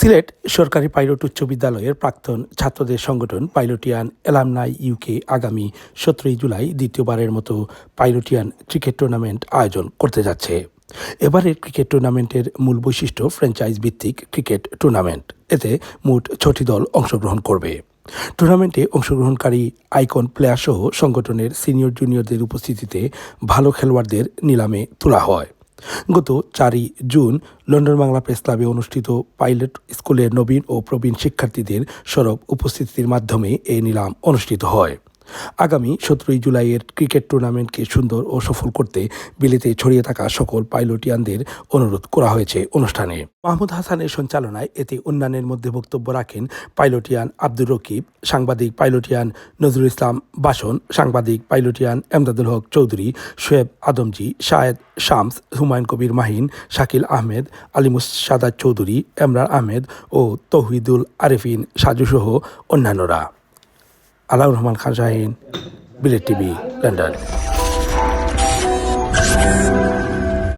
সিলেট সরকারি পাইলট উচ্চ বিদ্যালয়ের প্রাক্তন ছাত্রদের সংগঠন পাইলটিয়ান এলামনাই ইউকে আগামী সতেরোই জুলাই দ্বিতীয়বারের মতো পাইলটিয়ান ক্রিকেট টুর্নামেন্ট আয়োজন করতে যাচ্ছে। এবারের ক্রিকেট টুর্নামেন্টের মূল বৈশিষ্ট্য ফ্র্যাঞ্চাইজ ভিত্তিক ক্রিকেট টুর্নামেন্ট। এতে মোট ছটি দল অংশগ্রহণ করবে। টুর্নামেন্টে অংশগ্রহণকারী আইকন প্লেয়ার সহ সংগঠনের সিনিয়র জুনিয়রদের উপস্থিতিতে ভালো খেলোয়াড়দের নিলামে তোলা হয়। গত চারই জুন লন্ডন বাংলা প্রেস ক্লাবে অনুষ্ঠিত পাইলট স্কুলের নবীন ও প্রবীণ শিক্ষার্থীদের সরব উপস্থিতির মাধ্যমে এই নিলাম অনুষ্ঠিত হয়। আগামী সতেরোই জুলাইয়ের ক্রিকেট টুর্নামেন্টকে সুন্দর ও সফল করতে বিলেতে ছড়িয়ে থাকা সকল পাইলটিয়ানদের অনুরোধ করা হয়েছে অনুষ্ঠানে। মাহমুদ হাসানের সঞ্চালনায় এতে অন্যান্যের মধ্যে বক্তব্য রাখেন পাইলটিয়ান আব্দুর রকিব, সাংবাদিক পাইলটিয়ান নজরুল ইসলাম বাসন, সাংবাদিক পাইলটিয়ান এমদাদুল হক চৌধুরী, শোয়েব আদমজি, শায়েদ শামস, হুমায়ুন কবির মাহিন, শাকিল আহমেদ, আলিমুস সাদাত চৌধুরী, এমরান আহমেদ ও তৌহিদুল আরেফিন সাজুসহ অন্যান্যরা। Alaur Rahman Khan Shahin Bilet TV London.